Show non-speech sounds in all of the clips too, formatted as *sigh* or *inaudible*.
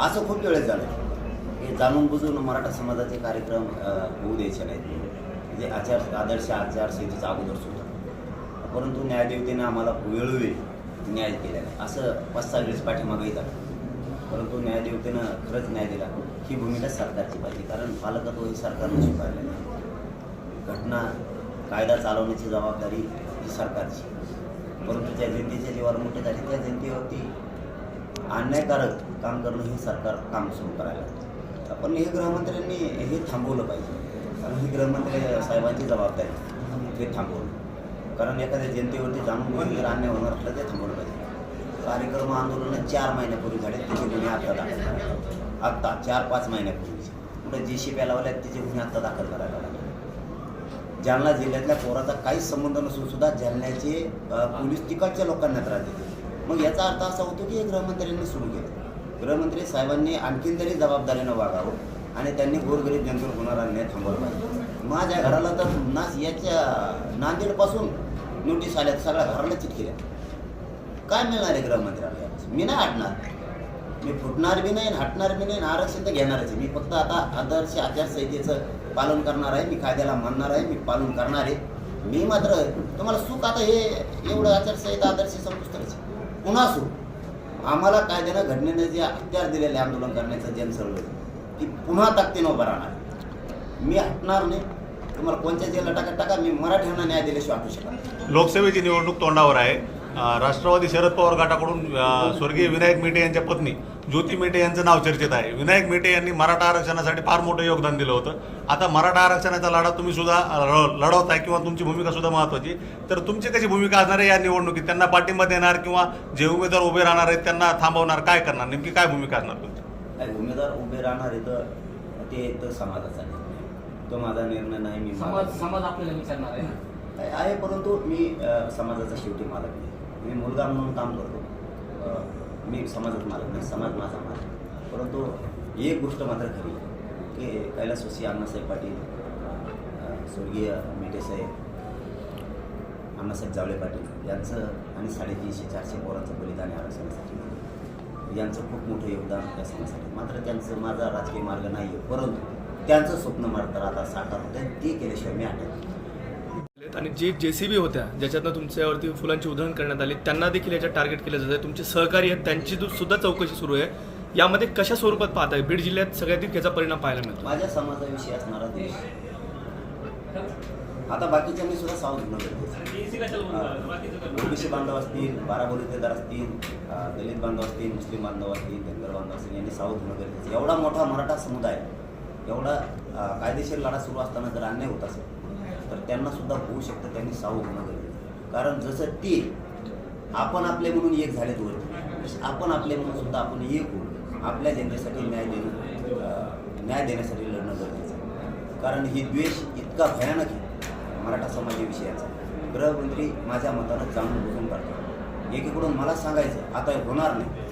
असं खूप वेळेस झालं हे जाणून बुजून मराठा समाजाचे कार्यक्रम होऊ द्यायचे नाहीत. म्हणजे आचार आदर्श आचारसंहितेचा अगोदर सुद्धा परंतु न्यायदेवतेने आम्हाला वेळोवेळी न्याय केला असं पाच सहा वेळेस पाठीमागं येतात परंतु न्यायदेवतेनं खरंच न्याय दिला. ही भूमिका सरकारची पाहिजे कारण पालकत्व हे सरकारनं स्वीकारलेलं आहे घटना कायदा चालवण्याची जबाबदारी ही सरकारची. परंतु ज्या जनतेच्या जीवावर मोठे झाले त्या जनतेवरती अन्यायकारक काम करणं हे सरकार काम सुरू करायला पण हे गृहमंत्र्यांनी हे थांबवलं पाहिजे. कारण ही गृहमंत्री साहेबांची जबाबदारी हे थांबवलं. कारण एखाद्या जनतेवरती जाणून घेऊन जर अन्याय होणार असलं ते थांबवलं पाहिजे. कार्यक्रम आंदोलन चार महिन्यापूर्वी झाले त्याचे गुन्हे आता दाखल करायला आत्ता चार पाच महिन्यापूर्वीचे. कुठे जे शी लावल्या त्याचे गुन्हे आत्ता दाखल करायला लागले. जालना जिल्ह्यातल्या पोराचा काहीच संबंध नसून सुद्धा जालन्याचे पोलीस तिकडच्या लोकांना त्रास देते मग याचा अर्थ असा होतो की हे गृहमंत्र्यांनी सुरू केलं. गृहमंत्री साहेबांनी आणखीन तरी जबाबदारीनं वागावं आणि त्यांनी गोरगरीब जनतेवर होणारा अन्याय थांबवला पाहिजे. माझ्या घराला तर नास याच्या नांदेडपासून नोटीस आल्यात सगळ्या घराला चिटकिल्या काय मिळणार आहे गृहमंत्र्याला मी नाही हटणार. मी फुटणार बी नाही हटणार बी नाही आरक्षण तर घेणारच आहे. मी फक्त आता आदर्श आचारसंहितेचं पालन करणार आहे मी कायद्याला मानणार आहे मी पालन करणार आहे. मी मात्र तुम्हाला सुख आता हे एवढं आचारसंहिता आदर्श संपुस्तकच पुन्हा सुख आम्हाला कायद्यानं घटनेनं जे अत्यार दिलेले आंदोलन करण्याचं जन सरवलं ती पुन्हा ताकदीनं उभं राहणार. मी हटणार नाही. तुम्हाला कोणत्या जेला टाका टाका. मी मराठ्यांना न्याय दिल्याशिवाय हटू शकत लोकसभेची निवडणूक तोंडावर आहे. राष्ट्रवादी शरद पवार गटाकडून स्वर्गीय विनायक मेटे यांच्या पत्नी ज्योती मेटे यांचं नाव चर्चेत आहे. विनायक मेटे यांनी मराठा आरक्षणासाठी फार मोठं योगदान दिलं होतं. आता मराठा आरक्षणाचा लढा तुम्ही सुद्धा अं, लढ- लढवताय किंवा तुमची भूमिका सुद्धा महत्वाची. तर तुमची कशी भूमिका असणार आहे या निवडणुकीत? त्यांना पाठिंबा देणार किंवा जे उमेदवार उभे राहणार आहेत त्यांना थांबवणार काय करणार? नेमकी काय भूमिका असणार तुमची? नाही उमेदवार उभे राहणार आहे तर ते तर समाजाचा निर्णय तो माझा निर्णय नाही मी समाज समाज आपल्याला विचारणार आहे. आहे परंतु मी समाजाचा शेवटी मालक नाही. मी मुलगा म्हणून काम करतो. मी समाजात मालक नाही समाज माझा मालक परंतु एक गोष्ट मात्र खरी की की कैलासवासी अण्णासाहेब पाटील स्वर्गीय मेटेसाहेब अण्णासाहेब जावळे पाटील यांचं आणि साडेतीनशे चारशे पोरांचं बलिदान आरक्षणासाठी यांचं खूप मोठं योगदान या समाजासाठी मात्र त्यांचं माझा राजकीय मार्ग नाही आहे परंतु त्यांचं स्वप्न मात्र आता साकार होतं ते केल्याशिवाय मी आठवत आणि जे जे सी बी होत्या ज्याच्यातनं तुमच्यावरती फुलांची उधळण करण्यात आली त्यांना देखील याच्यात टार्गेट केलं जातं तुमचे सहकारी आहेत त्यांची सुद्धा चौकशी सुरू आहे. यामध्ये कशा स्वरूपात पाहत आहे बीड जिल्ह्यात सगळ्यात याचा परिणाम पाहायला मिळतो. माझ्या समाजाविषयी असणारा देश आता बाकीच्यांनी सुद्धा सावध होणं ओबीसी बांधव असतील बाराबोलीतेदार असतील दलित बांधव असतील मुस्लिम बांधव असतील धनगर बांधव असतील यांनी सावध होणं गरजेचं एवढा मोठा मराठा समुदाय एवढा कायदेशीर लढा सुरू असताना जर अन्याय होत असेल तर त्यांना सुद्धा होऊ शकतं त्यांनी सावध होणं गरजेचं कारण जसं ते आपण आपले म्हणून एक झाले वर आपण आपले म्हणून सुद्धा आपण एक होऊ आपल्या जनतेसाठी न्याय देणं न्याय देण्यासाठी लढणं गरजेचं आहे. कारण ही द्वेष इतका भयानक आहे मराठा समाजाविषयाचा गृहमंत्री माझ्या मतानं जाणून बघून करतात एकीकडून मला सांगायचं आता होणार नाही.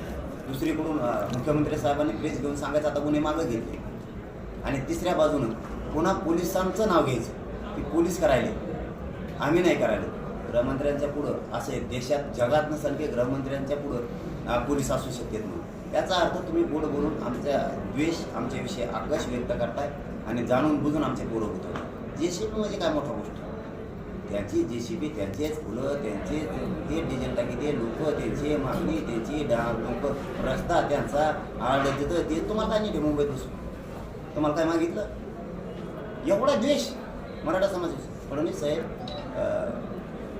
दुसरीकडून मुख्यमंत्री साहेबांनी प्रेस घेऊन सांगायचं आता गुन्हे मागं घेतले. आणि तिसऱ्या बाजूनं पुन्हा पोलिसांचं नाव घ्यायचं. की पोलीस करायले. आम्ही नाही करायला. गृहमंत्र्यांच्या पुढं असे देशात जगात नसेल की गृहमंत्र्यांच्या पुढं अं, पोलीस असू शकतात म्हणून. याचा अर्थ तुम्ही पुढं बोलून आमच्या द्वेष आमच्याविषयी आकाश व्यक्त करताय आणि जाणून बुजून आमचे पोरं होतं जे सी पी म्हणजे काय मोठा गोष्ट? त्यांची जे सी पी त्यांचेच फुलं त्यांचे ते डिझेल टाकी ते लोक त्यांची मागणी त्यांची डा लोक रस्ता त्यांचा आड तिथं ते तुम्हाला काय नाही मुंबईत बसून. तुम्हाला काय मागितलं? एवढा द्वेष. मराठा समाज फडणवीस साहेब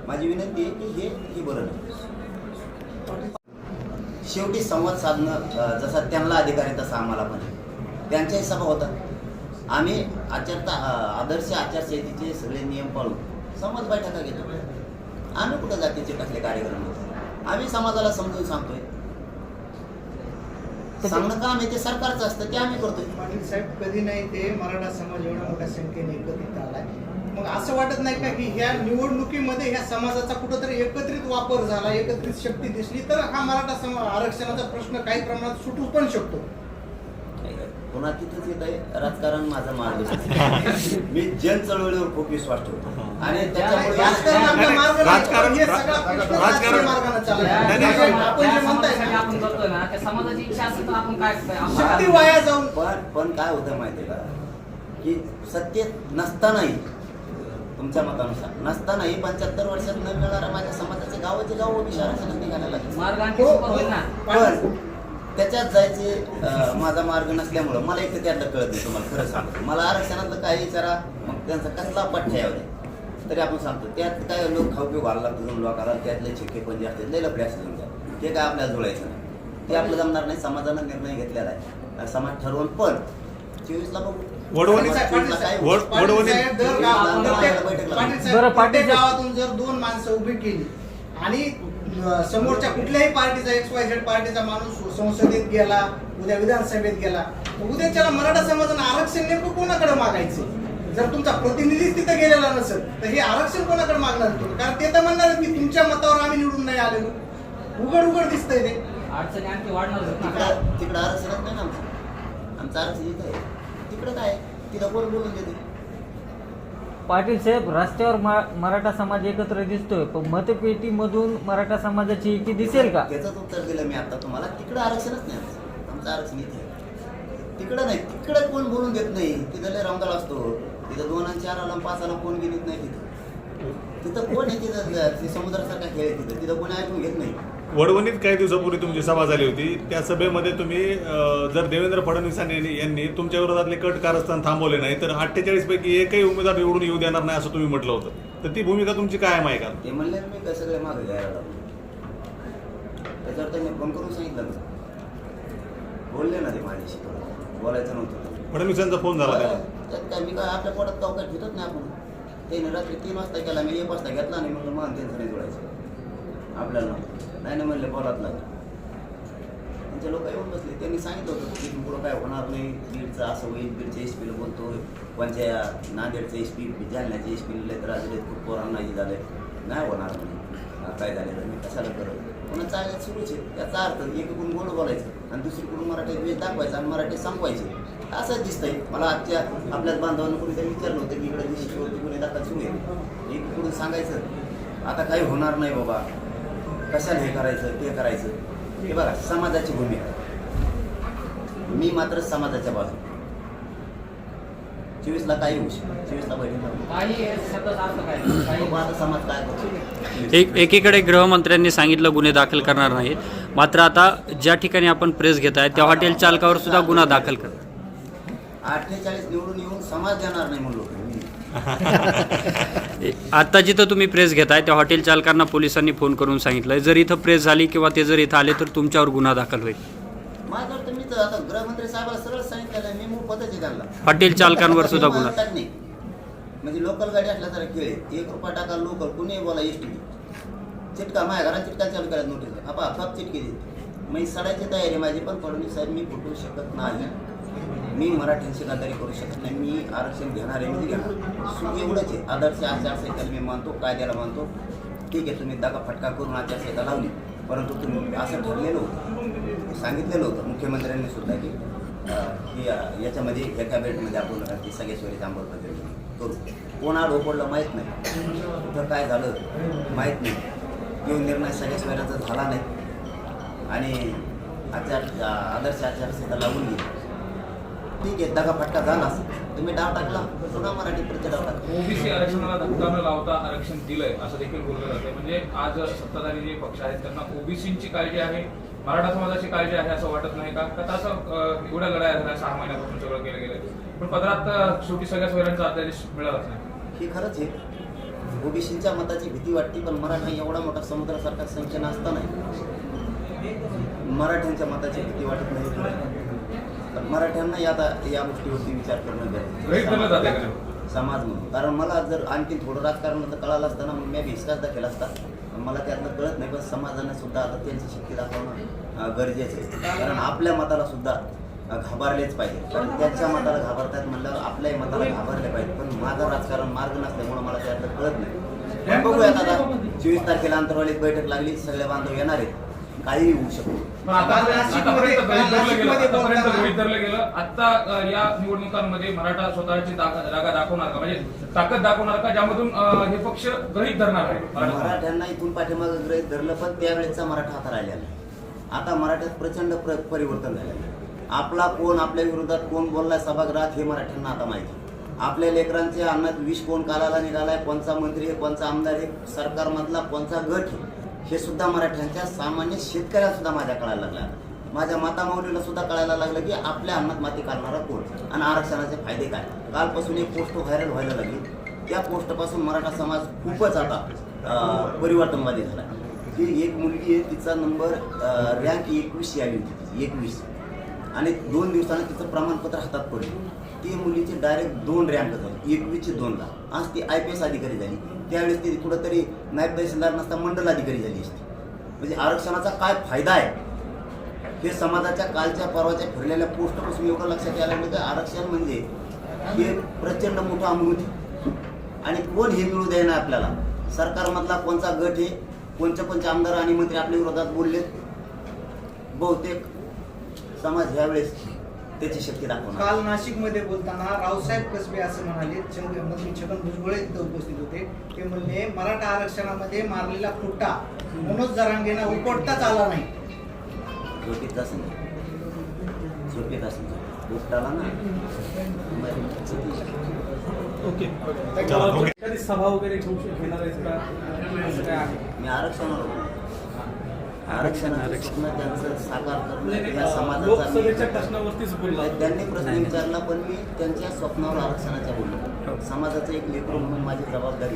माझी विनंती आहे की हे हे बरं नाही. शेवटी संवाद साधणं जसा त्यांना अधिकार आहे तसा आम्हाला पण त्यांच्याही सभा होतात. आम्ही आचारता आदर्श आचारसंहितेचे सगळे नियम पाळून संवाद बैठका घेतो. आम्ही कुठं जातीचे कसले कार्यक्रम घेतो आम्ही समाजाला समजून सांगतोय. सांगणं काम आहे ते सरकारचं असतं ते आम्ही करतोय. पाटील साहेब कधी नाही ते मराठा समाज एवढ्या मोठ्या संख्येने एकत्रित आलाय. मग असं वाटत नाही का की ह्या निवडणुकीमध्ये ह्या समाजाचा कुठंतरी एकत्रित वापर झाला एकत्रित शक्ती दिसली तर हा मराठा सम आरक्षणाचा प्रश्न काही प्रमाणात सुटू पण शकतो? पुन्हा तिथंच येत आहे राजकारण माझं मार्गदर्शन. मी जन चळवळीवर खूप विश्वास ठेवतो. आणि त्याच्यामुळे मार्ग राजकारण- आपण करतोय ना त्या समाजाची इच्छा असेल तर आपण काय आपण शक्ती वाया जाऊन पण पण काय होतं माहितीये का? की सत्य नसतानाही तुमच्या मतानुसार नसतानाही पंच्याहत्तर वर्षात न मिळणाऱ्या माझ्या समाजाचे गावाचे गाव ओबीसी आरक्षणात निघायला लागले. हो, होईल ना. पण त्याच्यात जायचे अं, माझा मार्ग नसल्यामुळं मला एक तर त्यातलं कळत नाही तुम्हाला खरं सांगतो. मला आरक्षणातलं काही विचारा मग त्यांचा कसला पठ्ठा यावं दे तरी आपण सांगतो त्यात काय लोक खाऊ पिऊ घालला तुझून लोकांना त्यातले छिक्के पण जे असते लय लफडे असते तुमच्या. ते काय आपल्याला जुळायचं नाही. ते आपलं जमणार नाही समाजानं निर्णय घेतलेला आहे. आणि समाज ठरवून पण चोवीसला बघू. वडवणी- समाज पाटील 24 ला काय साहेब, वड- पाटील वडवणी- साहेब दर गाव- वडवणी- प्रत्येक- बैठक लावली. पाटील साहेब, बरं, प्रत्येक पाटील- गावातून जर दोन माणसं उभी केली आणि अं, समोरच्या कुठल्याही पार्टीचा एक्स वाय झेड पार्टीचा माणूस संसदेत गेला उद्या विधानसभेत गेला तर उद्याच्याला मराठा समाजानं आरक्षण नेमकं कोणाकडे मागायचं? जर तुमचा प्रतिनिधीच तिथं गेलेला नसेल तर हे आरक्षण कोणाकडे मागणार? तुम्ही कारण ते तर म्हणणार आहेत की तुमच्या मतावर आम्ही निवडून नाही आलेलो. उघड उघड दिसतंय ते. अडचणी आणखी वाढणार. तिकडं तिकडं आरक्षणच नाही ना आमचं. आमचं आरक्षण इथं आहे. तिकडं काय? तिथं कोण बोलून देते? पाटील साहेब रस्त्यावर मा- मराठा समाज एकत्र दिसतोय पण मतपेटीमधून मराठा समाजाची एकी दिसेल का? त्याचंच उत्तर दिलं मी आता तुम्हाला. तिकडं आरक्षणच नाही आमचं. आमचं आरक्षण इथे आहे. तिकडं नाही. तिकडं कोण बोलून देत नाही? तिथं लय रंगाल असतो. तिथं दोन आणि चार आला आणि पाच आला कोण गेलीत नाही तिथं. तिथं कोण आहे तिथं? ते समुद्रासारखा खेळ आहे तिथं. तिथं कोणी ऐकून घेत नाही. वडवणीत काही दिवसापूर्वी तुमची सभा झाली होती. त्या सभेमध्ये तुम्ही जर देवेंद्र फडणवीस यांनी तुमच्या विरोधातले कट कारस्थान थांबवले नाही तर अठ्ठेचाळीस पैकी एकही उमेदवार निवडून येऊ देणार नाही असं तुम्ही म्हटलं होतं. तर ती भूमिका तुमची काय आहे का ते म्हणले मी काय सगळे मागे घ्यायला लागलो. त्याच्यावर त्यांनी फोन करून सांगितलं बोलले ना ते माझ्याशी. बोलायचं नव्हतं. फडणवीसांचा फोन झाला त्यात काय मी काय आपल्या पोटात काय ठेवत नाही आपण. त्याने रात्री तीन वाजता केला मी एक वाजता घेतला आणि म्हणलं मान त्यांचं नाही जोडायचं. आपल्याला. नाही नाही म्हणले बोलात लागलं. त्यांचे लोक येऊन बसले. त्यांनी सांगितलं होतं की पुढं काय होणार नाही. बीडचं असं होईल. बीडच्या एस पीला बोलतो कोणच्या नांदेडचं एस पी जालन्याचे एस पी लय त्रास दिले खूप पोरांना हे झालंय. नाही होणार नाही काय झालेलं मी कशाला करत पुन्हा चालत सुरूच आहे. त्याचा अर्थ एकीकडून गोड बोलायचं आणि दुसरीकडून मराठी वेळ दाखवायचा आणि मराठी संपवायचे. असंच दिसतंय. मला आजच्या आपल्याच बांधवांना कोणीतरी विचारलं होतं की इकडे दिवशी कोणी दाखल सुरू आहे. एकीकडून सांगायचं. आता काही होणार नाही बाबा. कशाला हे करायचं ते करायचं? हे बघा समाजाची भूमिका. मी मात्र समाजाच्या बाजू चोवीसला काही होऊ शकतं चोवीसला बैठक समाज काय करतो? एक एकीकडे गृहमंत्र्यांनी सांगितलं गुन्हे दाखल करणार नाहीत. मात्र आता ज्या ठिकाणी आपण प्रेस घेत आहे त्या हॉटेल चालकावर सुद्धा गुन्हा दाखल कर अठ्ठेचाळीस निवडून येऊन समाज देणार नाही म्हणलो मी *laughs* आता जिथं तुम्ही प्रेस घेताय त्या हॉटेल चालकांना पोलिसांनी फोन करून सांगितलंय. जर इथं प्रेस झाली किंवा ते जर इथं आले तर तुमच्यावर गुन्हा दाखल होईल. माझ्यावर तर मी तर आता गृहमंत्री साहेबाला सरळ सांगितलेलं आहे, मी मूळ पद्धती त्यांना हॉटेल चालकांवर सुद्धा गुन्हा. म्हणजे लोकल गाडी असल्या तर खेळ आहे. एक रुपया टाका लोकल कुणी बोला एस टी चिटका माझ्या घरात चिटका चालू करायला नोटीस. आपा खप चिटकी दे मी सडायची तयारी आहे माझी पण फडणवीस साहेब मी फुटू शकत नाही. मी मराठ्यांशी गद्दारी करू शकत नाही. मी आरक्षण घेणार आहे. मी घेणार सु- एवढंच आहे. आदर्श आचारसंहितेला मी मानतो कायद्याला मानतो. ठीक आहे तुम्ही दगा फटका करून आचारसंहिता लावली. परंतु तुम्ही असं ठरलेलं होतं. सांगितलेलं होतं. मुख्यमंत्र्यांनी सुद्धा की की याच्यामध्ये एका बेडमध्ये आपण अं, ती सगळ्या सोयीची अंमलबजावणी करू. कोणा ओपडलं माहीत नाही. कुठं काय झालं? माहीत नाही. तो निर्णय सगळ्या सोयऱ्याचा झाला नाही. आणि आचार आदर्श आचारसंहिता लावून गेली. ठीक आहे दगा फटका झाला तुम्ही डाव टाकला पुन्हा मराठी प्रति डाव टाकला. ओबीसी आरक्षणाला धक्का न लावता आरक्षण दिलंय असं देखील बोललं जाते म्हणजे आज सत्ताधारी जे पक्ष आहेत त्यांना ओबीसीची काळजी आहे मराठा समाजाची काळजी आहे असं वाटत नाही का? का अं, एवढ्या लढाया झाल्या सहा महिन्यापासून सगळं केलं गेलं पण पदरात शेवटी सगळ्या सोयऱ्यांचा अध्यादेश मिळालाच नाही. हे खरंच आहे. ओबीसीच्या मताची भीती वाटते पण मराठा एवढा मोठा समुद्रासारखा संख्या असताना मराठ्यांच्या मताची भीती वाटत नाही. मराठ्यांना या आता या गोष्टीवरती विचार करणं गरजेचं. समाज म्हणून. कारण मला जर आणखी थोडं राजकारणाचं कळालं असतं ना मग मी विश्वास दाखल असता. मला त्यातलं कळत नाही पण समाजाने सुद्धा आता त्यांची शक्ती दाखवणं गरजेचं आहे. कारण आपल्या मताला सुद्धा घाबरलेच पाहिजे. कारण त्यांच्या मताला घाबरतात म्हणल्यावर आपल्याही मताला घाबरले पाहिजे. पण माझं राजकारण मार्ग नसल्यामुळे मला त्यातलं कळत नाही. बघूयात आता चोवीस तारखेला अंतरवालीत बैठक लागली सगळे बांधव येणार आहेत. काहीही होऊ शकतो. आता गेलं आता या निवडणुकांमध्ये मराठा स्वतःची जागा दाखवणार का म्हणजे ताकद दाखवणार का ज्यामधून हे पक्ष गृहीत धरणार आहे? मराठ्यांना इथून पाठीमागे गृहीत धरलं पण त्यावेळेचा मराठा हात राहिलेला. आता मराठ्यात प्रचंड प्र परिवर्तन झालेलं आहे. आपला कोण आपल्या विरोधात कोण बोललाय सभागृहात हे मराठ्यांना आता माहिती आपल्या लेकरांच्या अन्नात विष कोण कालाला निघालाय कोणचा मंत्री आहे कोणचा आमदार आहे सरकारमधला कोणचा गट आहे हे सुद्धा मराठ्यांच्या सामान्य शेतकऱ्याला सुद्धा माझ्या कळायला लागला. माझ्या माझ्या मातामाऊलीला सुद्धा कळायला लागलं की आपल्या अन्नात माती काढणारा कोण? आणि आरक्षणाचे फायदे काय? कालपासून एक पोस्ट व्हायरल व्हायला लागली. त्या पोस्टपासून मराठा समाज खूपच आता परिवर्तनवादी झाला. की एक मुलगी आहे तिचा नंबर रँक एकवीस यावी होती. तिची, एकवीस. आणि दोन दिवसानं तिचं प्रमाणपत्र हातात पडलं. ती मुलीची डायरेक्ट दोन रँक झाली. एकवीसचे दोनला आज ती आय पी एस अधिकारी झाली. त्यावेळेस ती कुठंतरी नायब तहसीलदार नसता मंडल अधिकारी झाली असती. म्हणजे आरक्षणाचा काय फायदा आहे? हे समाजाच्या कालच्या परवाच्या फिरलेल्या पोस्टपासून एवढं लक्षात यायला लागलं आरक्षण म्हणजे हे प्रचंड मोठं अमृत आणि कोण हे मिळू द्यायना आपल्याला? सरकारमधला कोणता गट हे कोणचे कोणते आमदार आणि मंत्री आपल्या विरोधात बोलले बहुतेक समाज ह्यावेळेस त्याची शक्ती दाखवणार. काल नाशिकमध्ये बोलताना रावसाहेब कसबे असं म्हणाले छगन मंत्री छगन भुजबळ तिथे उपस्थित होते ते म्हणले मराठा आरक्षणामध्ये मारलेला फुटा मनोज जरांगेना उपटताच आला नाही. झोपेत असेल झोपेत असेल उपटाला ना. ओके. चला, ओके. एखादी सभा वगैरे घेऊ घेणार आहेस का? असं काय आहे? मी आरक्षणावर बोलतो. आरक्षणाचं स्वप्न त्यांचं साकार करणं या समाजाचा लोकसभेच्या मी- प्रश्नावरतीच बोलला त्यांनी प्रश्न विचारला पण मी त्यांच्या स्वप्नावर आरक्षणाच्या बोललो. समाजाचं एक लेकरू म्हणून माझी जबाबदारी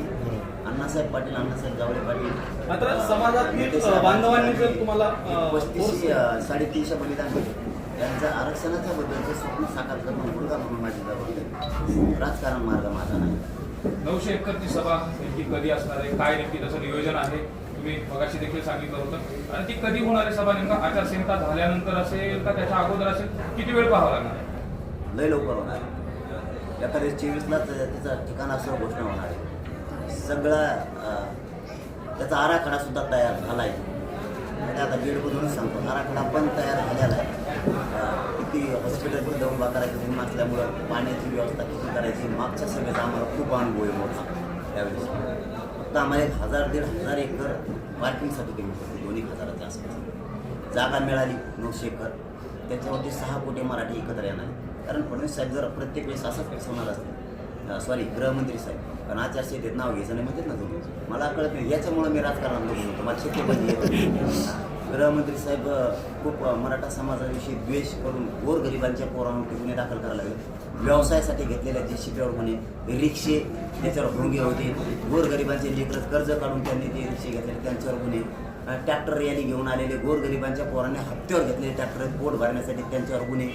अण्णासाहेब पाटील अण्णासाहेब जावळे पाटील. मात्र समाजातील बांधवांनी जर तुम्हाला अ, पस्तीस अं, साडेतीनशे बलिदान दिले. त्यांचं आरक्षणाच्या बद्दलचं स्वप्न साकार करणं मुलगा म्हणून माझी जबाबदारी. राजकारण मार्ग माझा नाही. नऊशे एकतीस सभा नेमकी कधी असणार आहे? काय नेमकी त्याचं नियोजन आहे? तुम्ही मगाशी देखील सांगितलं होतं. आणि ती कधी होणार आहे सभा? नेमका आचारसंहिता झाल्यानंतर असेल का त्याच्या अगोदर असेल? किती वेळ पाहावा लागणार लय लवकर होणार एखादे एखाद्या चोवीसलाच त्याचं ठिकाण असं घोषणा होणार आहे. सगळा त्याचा आराखडा सुद्धा तयार झाला आहे म्हणजे आता बीडमधूनच सांगतो. आराखडा पण तयार झालेला आहे. किती हॉस्पिटल उभा करायची ऊन असल्यामुळं पाण्याची व्यवस्था किती करायची? मागच्या सगळ्याचा आम्हाला खूप अनुभव आहे मोठा. त्यावेळेस. फक्त आम्हाला एक हजार दीड हजार एकर पार्किंगसाठी कमी पडली दोन एक हजाराच्या आसपास. जागा मिळाली नऊशे एकर. त्याच्यावरती सहा कोटी मराठी एकत्र येणार आहे. कारण फडणवीस साहेब जर प्रत्येक वेळेस असंच फसवणार असते सॉरी गृहमंत्री साहेब. कारण आचारसंहितेत नाव घ्यायचं नाही म्हणतात ना तुम्ही मला कळत नाही. याच्यामुळं मी राजकारणात बघून होतो. मला शेतीमध्ये गृहमंत्री साहेब खूप मराठा समाजाविषयी द्वेष करून गोरगरिबांच्या पोरांवरती गुन्हे दाखल करायला लागले. व्यवसायासाठी घेतलेल्या जे शिप्यावर म्हणे रिक्षे त्याच्यावर भोंगे होते. गोरगरिबांचे लेकरं कर्ज काढून त्यांनी ते रिक्षे घेतले त्यांच्यावर गुन्हे. ट्रॅक्टर रॅली घेऊन आलेले गोरगरिबांच्या पोरांनी हप्त्यावर घेतलेले ट्रॅक्टर पोट भरण्यासाठी त्यांच्यावर गुन्हे.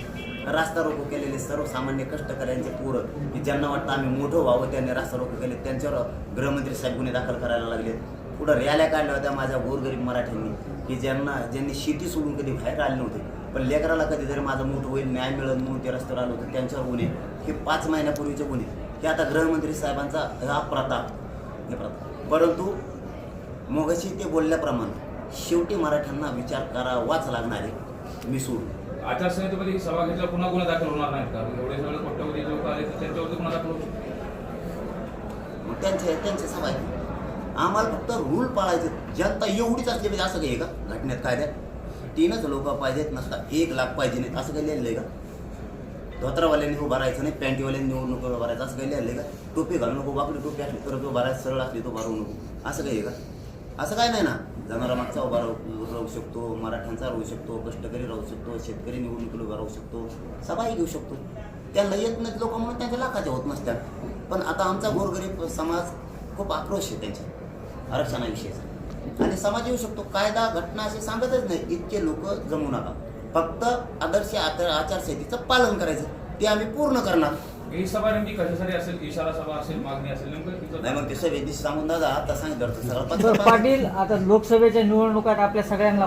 रास्ता रोको केलेले सर्वसामान्य कष्टकऱ्यांचे पोरं की ज्यांना वाटतं आम्ही मोठं व्हावं त्यांनी रास्ता रोको केले. त्यांच्यावर गृहमंत्री साहेब गुन्हे दाखल करायला लागले. पुढं रॅल्या काढल्या होत्या माझ्या गोरगरीब मराठ्यांनी की ज्यांना ज्यांनी शेती सोडून कधी बाहेर आले नव्हते. पण लेकराला कधीतरी माझं मोठं होईल न्याय मिळेल म्हणून ते रस्त्यावर आलं होतं त्यांच्यावर गुन्हे. हे पाच महिन्यापूर्वीचे गुन्हे. हे आता गृहमंत्री साहेबांचा हा प्रताप. हे प्रताप. परंतु मगाशी ते बोलल्याप्रमाणे शेवटी मराठ्यांना विचार करावाच लागणार आहे मी सोडून. आचारसंहितेमध्ये ही सभा घेतल्यावर पुन्हा गुन्हा दाखल होणार नाहीत का? एवढे सगळे कोट्यवधी लोक आले तर त्यांच्यावरती गुन्हा दाखल मग त्यांचे त्यांचे सभा आहे. आम्हाला फक्त रूल पाळायचे. जनता एवढीच असली पाहिजे असं काही आहे का? घटनेत कायद्यात तीनच लोक पाहिजेत नसतात एक लाख पाहिजे नाहीत असं काही लिहिलं आहे का? धोत्रावाल्यांनी उभा राहायचं नाही पॅन्टीवाल्यांनी निवडणूक उभा राहायचं असं काही लिहिलं आहे का? टोपी घालू नको वाकडी टोपी असली तर तो भरायचं सरळ असली तो भरू नको. असं काही आहे का? असं काय नाही ना. जनावरामागचा उभा राहू राहू शकतो मराठ्यांचा राहू शकतो कष्टकरी राहू शकतो शेतकरी निवडणुकीला उभा राहू शकतो सभाही घेऊ शकतो. त्यांना येत नाहीत लोक म्हणून त्यांच्या लाखाच्या होत नसतात पण आता आमचा गोरगरीब समाज खूप आक्रोश आहे त्यांच्या आरक्षणाविषयीचा. आणि समाज येऊ शकतो. कायदा घटना असे सांगतच नाही. इतके लोक जमू नका. फक्त आदर्श आचार आचारसंहितेचं पालन करायचं. ते आम्ही पूर्ण करणार. ही सभा नेमकी कशासाठी असेल? इशारा सभा असेल? मागणी असेल? नाही मग ते सांगून दादा आता सांगितलं पाटील आता लोकसभेच्या निवडणुकात आपल्या सगळ्यांना